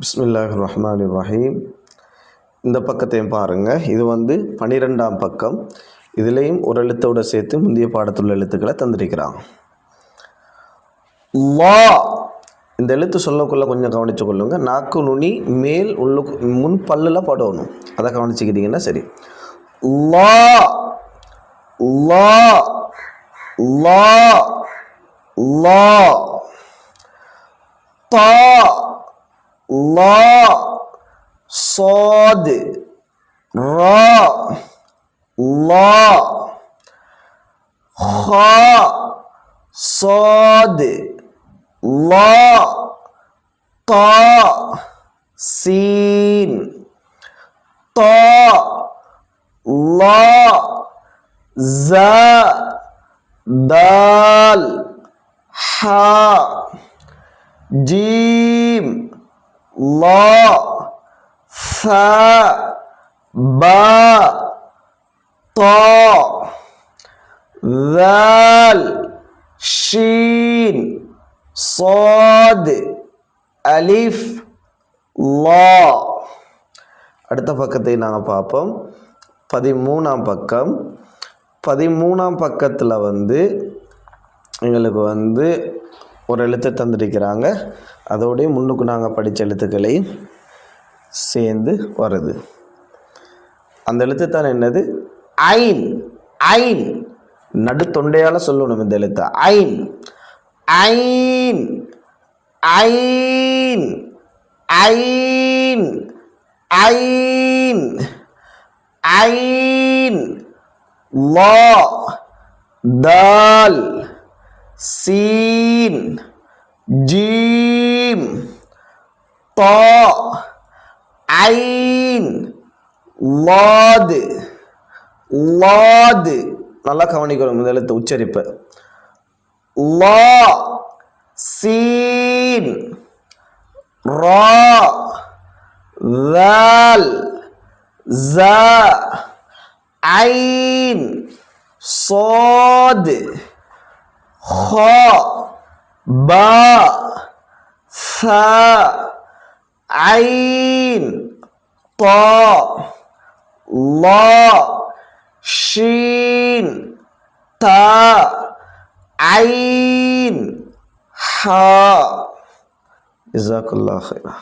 பிஸ்மில்லாஹ் ரஹ்மான் ரஹீம் இந்த பக்கத்தையும் பாருங்கள் இது வந்து பனிரெண்டாம் பக்கம். இதுலேயும் ஒரு எழுத்தோட சேர்த்து முந்தைய பாடத்துள்ள எழுத்துக்களை தந்திருக்கிறான். லா. இந்த எழுத்து சொல்லக்குள்ள கொஞ்சம் கவனித்து கொள்ளுங்க. நாக்கு நுனி மேல் உள்ளுக்கு முன் பல்லில் படணும். அதை கவனிச்சுக்கிட்டீங்கன்னா சரி. லா. லா. லா. லா. தா. லா صاد را لا خا صاد لا طا سين طا لا زا دال حا جيم لا ثاء باء طاء ذال شين صاد அலிஃப் லா அடுத்த பக்கத்தை நாங்கள் பார்ப்போம் பதிமூணாம் பக்கம் பதிமூணாம் பக்கத்தில் வந்து எங்களுக்கு வந்து ஒரு எழுத்து தந்திருக்கிறாங்க. அதோடய முன்னுக்கு நாங்கள் படித்த எழுத்துக்களையும் சேர்ந்து வருது. அந்த எழுத்து தான் என்னது? ஐன் ஐன் நடுத்தொண்டையால் சொல்லணும் இந்த எழுத்து. ஐன் ஐன் ஐன் ஐன் ஐன் ஐன் லா தால். சீன் ஜீம் தா ஐன் லாது லாது. நல்லா கவனிக்கணும் இந்த எழுத்து உச்சரிப்பு. லா சீன் ரா வேல் ஸ ஐன் சோது. خا با ثاء عين طاء لا شين تاء عين حاء جزاك الله خيرا.